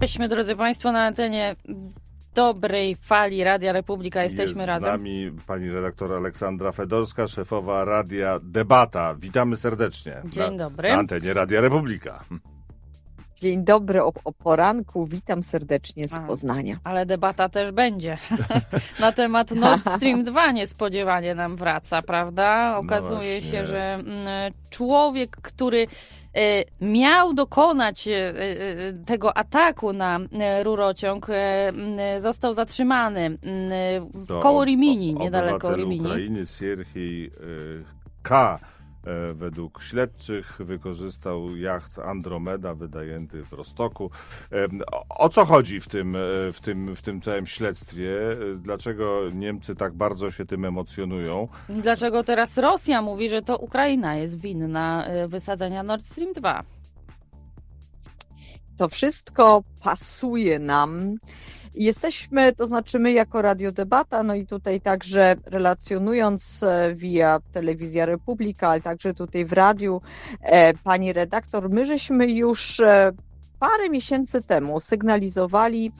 Jesteśmy, drodzy Państwo, na antenie dobrej fali Radia Republika. Jesteśmy Jest razem. z nami pani redaktor Aleksandra Fedorska, szefowa Radia Debata. Witamy serdecznie. Dzień na, dobry. Na antenie Radia Republika. Dzień dobry o, o poranku, witam serdecznie z A. Poznania. Ale debata też będzie. na temat Nord Stream 2 niespodziewanie nam wraca, prawda? Okazuje właśnie. się, że mm, człowiek, który e, miał dokonać e, e, tego ataku na rurociąg, e, m, został zatrzymany m, w To koło Rimini, niedaleko Rimini. Ukrainy Sierhiej y, K. e, Według śledczych wykorzystał jacht Andromeda wydajęty w Rostoku. Em, O, co chodzi w tym, e, w, tym, w tym całym śledztwie? E, Dlaczego Niemcy tak bardzo się tym emocjonują? I Dlaczego teraz Rosja mówi, że to Ukraina jest winna e, wysadzenia Nord Stream 2? To wszystko pasuje nam. Jesteśmy, to znaczy my jako Radio Debata, no i tutaj także relacjonując e, via Telewizja Republika, ale także tutaj w radiu, e, pani redaktor, my żeśmy już e, parę miesięcy temu sygnalizowali,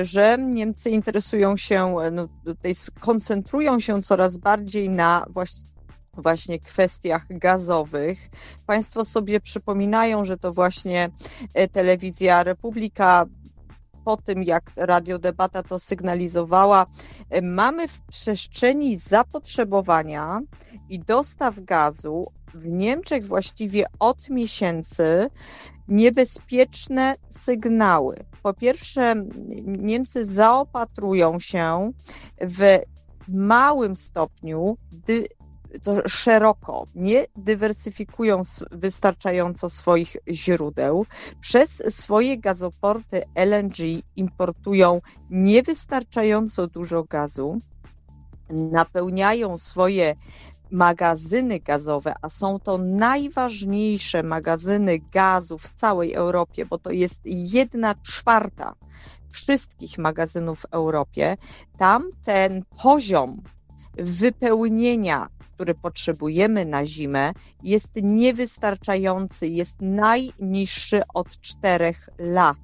że Niemcy interesują się, no tutaj skoncentrują się coraz bardziej na właśnie właśnie kwestiach gazowych. Państwo sobie przypominają, że to właśnie telewizja Republika po tym, jak Radio Debata to sygnalizowała, e, mamy w przestrzeni zapotrzebowania i dostaw gazu w Niemczech właściwie od miesięcy niebezpieczne sygnały. Po pierwsze, Niemcy zaopatrują się w małym stopniu to szeroko, nie dywersyfikują wystarczająco swoich źródeł. Przez swoje gazoporty LNG importują niewystarczająco dużo gazu, napełniają swoje magazyny gazowe, a są to najważniejsze magazyny gazu w całej Europie, bo to jest jedna czwarta wszystkich magazynów w Europie. Tam ten poziom wypełnienia, który potrzebujemy na zimę, jest niewystarczający, jest najniższy od czterech lat.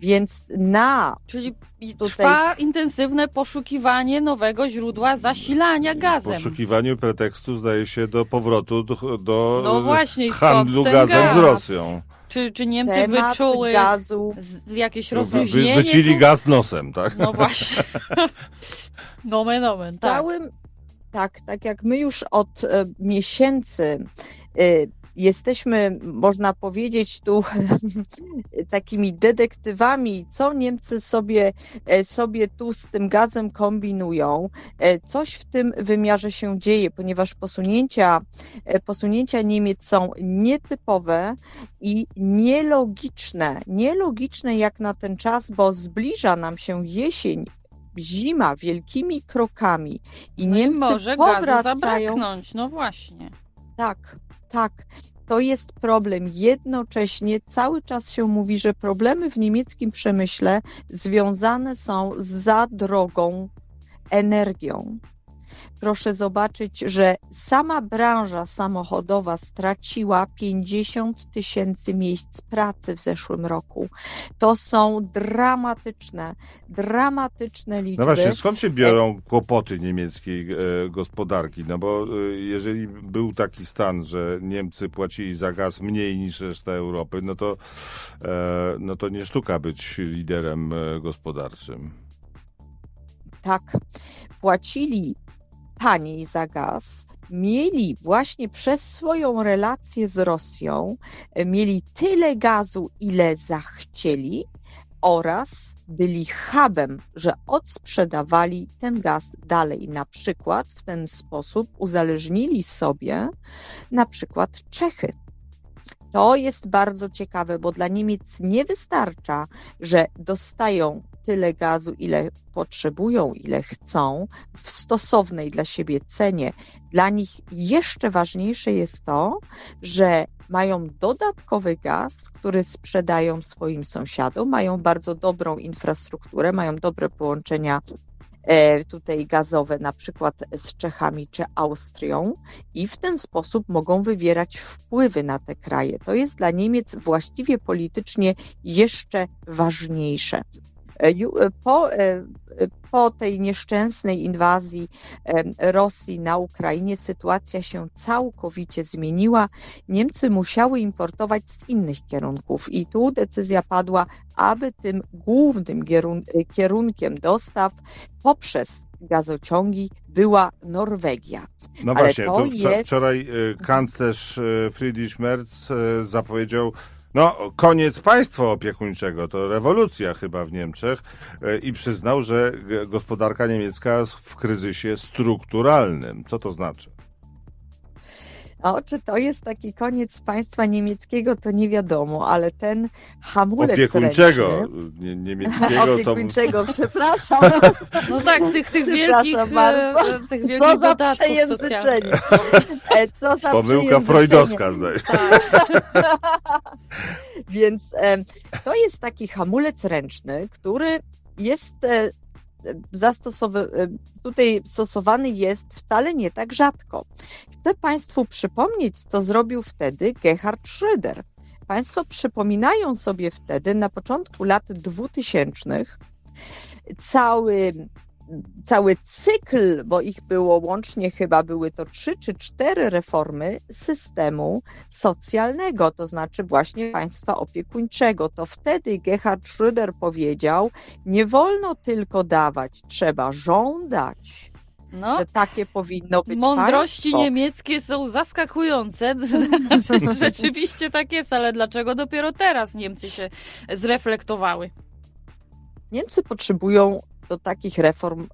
Więc na Czyli i Tutaj- trwa intensywne poszukiwanie nowego źródła zasilania gazem. poszukiwaniu pretekstu zdaje się do powrotu do, do No właśnie, handlu gazem gaz? z Rosją. Czy, czy Niemcy temat wyczuły gazu z, jakieś rozluźnienie? wy, wycili tu? gaz nosem, tak? No właśnie. Nomen omen, w tak. całym, tak, tak jak my już od e, miesięcy e, jesteśmy, można powiedzieć, tu takimi detektywami, co Niemcy sobie, e, sobie tu z tym gazem kombinują. E, Coś w tym wymiarze się dzieje, ponieważ posunięcia, e, posunięcia Niemiec są nietypowe i nielogiczne. Nielogiczne jak na ten czas, bo zbliża nam się jesień, zima wielkimi krokami i No i Niemcy może gazu powracają. zabraknąć, no właśnie. Tak, tak. To jest problem. Jednocześnie cały czas się mówi, że problemy w niemieckim przemyśle związane są z za drogą energią. Proszę zobaczyć, że sama branża samochodowa straciła 50 tysięcy miejsc pracy w zeszłym roku. To są dramatyczne, dramatyczne liczby. No właśnie, skąd się biorą kłopoty niemieckiej e, gospodarki? No bo e, jeżeli był taki stan, że Niemcy płacili za gaz mniej niż reszta Europy, no to, e, no to nie sztuka być liderem e, gospodarczym. tak płacili taniej za gaz, mieli właśnie przez swoją relację z Rosją, e, mieli tyle gazu, ile zachcieli oraz byli hubem, że odsprzedawali ten gaz dalej. Na przykład w ten sposób uzależnili sobie na przykład Czechy. To jest bardzo ciekawe, bo dla Niemiec nie wystarcza, że dostają tyle gazu, ile potrzebują, ile chcą, w stosownej dla siebie cenie. Dla nich jeszcze ważniejsze jest to, że mają dodatkowy gaz, który sprzedają swoim sąsiadom, mają bardzo dobrą infrastrukturę, mają dobre połączenia tutaj gazowe, na przykład z Czechami czy Austrią, i w ten sposób mogą wywierać wpływy na te kraje. To jest dla Niemiec właściwie politycznie jeszcze ważniejsze. E, e, Po, e, po tej nieszczęsnej inwazji Rosji na Ukrainie sytuacja się całkowicie zmieniła. Niemcy musiały importować z innych kierunków i tu decyzja padła, aby tym głównym kierunkiem dostaw poprzez gazociągi była Norwegia. No Ale właśnie, to jest- wczoraj kanclerz Friedrich Merz zapowiedział no, koniec państwa opiekuńczego, to rewolucja chyba w Niemczech y, i przyznał, że gospodarka niemiecka w kryzysie strukturalnym. Co to znaczy? No, czy to jest taki koniec państwa niemieckiego, to nie wiadomo, ale ten hamulec Opiekuńczego ręczny, nie, niemieckiego to... opiekuńczego, przepraszam, No tak, tych, tych Przepraszam wielkich, e, bardzo. e, tych wielkich co za przejęzyczenie. E, Co za Pomyłka freudowska, zdaje się. Więc e, to jest taki hamulec ręczny, który jest e, zastosowy, e, tutaj stosowany jest wcale nie tak rzadko. Chcę Państwu przypomnieć, co zrobił wtedy Gerhard Schröder. Państwo przypominają sobie wtedy, na początku lat 2000, cały, cały cykl, bo ich było łącznie chyba były to trzy czy cztery reformy systemu socjalnego, to znaczy właśnie państwa opiekuńczego. To wtedy Gerhard Schröder powiedział, nie wolno tylko dawać, trzeba żądać, No, że takie powinno być mądrości państwo. niemieckie są zaskakujące. Rzeczywiście tak jest, ale dlaczego dopiero teraz Niemcy się zreflektowały? Niemcy potrzebują do takich reform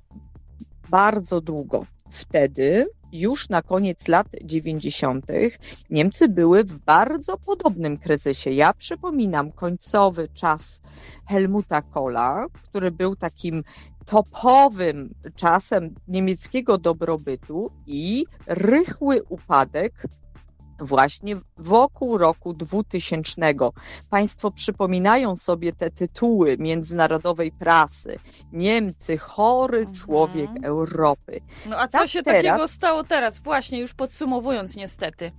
bardzo długo. Wtedy, już na koniec lat 90., Niemcy były w bardzo podobnym kryzysie. Ja przypominam końcowy czas Helmuta Kohla, który był takim topowym czasem niemieckiego dobrobytu i rychły upadek właśnie wokół roku 2000. Państwo przypominają sobie te tytuły międzynarodowej prasy. Niemcy, chory Mhm. człowiek Europy. No a co Tak się teraz- takiego stało teraz? Właśnie, już podsumowując niestety.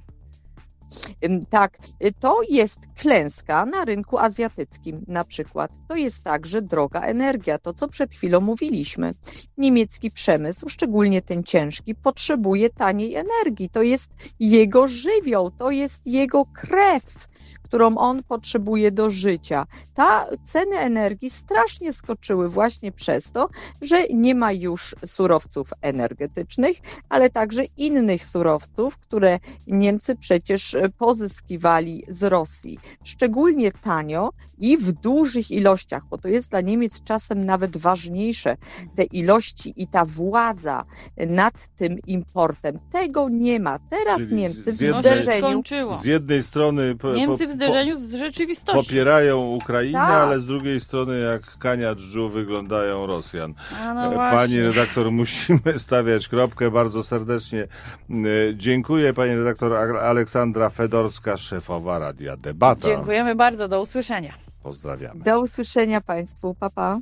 Tak, y, to jest klęska na rynku azjatyckim na przykład. To jest także droga energia, to co przed chwilą mówiliśmy. Niemiecki przemysł, szczególnie ten ciężki, potrzebuje taniej energii. To jest jego żywioł, to jest jego krew, którą on potrzebuje do życia. Ta ceny energii strasznie skoczyły właśnie przez to, że nie ma już surowców energetycznych, ale także innych surowców, które Niemcy przecież pozyskiwali z Rosji, szczególnie tanio i w dużych ilościach, bo to jest dla Niemiec czasem nawet ważniejsze, te ilości i ta władza nad tym importem. Tego nie ma. Teraz Czyli Niemcy w zderzeniu. Z jednej strony po, Niemcy w zderzeniu z rzeczywistością. popierają Ukrainę, Tak. ale z drugiej strony jak kania drżu wyglądają Rosjan. No. Pani redaktor, musimy stawiać kropkę. Bardzo serdecznie e, dziękuję. Pani redaktor Aleksandra Fedorska, szefowa Radia Debata. Dziękujemy bardzo, do usłyszenia. Pozdrawiamy. Do usłyszenia Państwu. Pa, pa.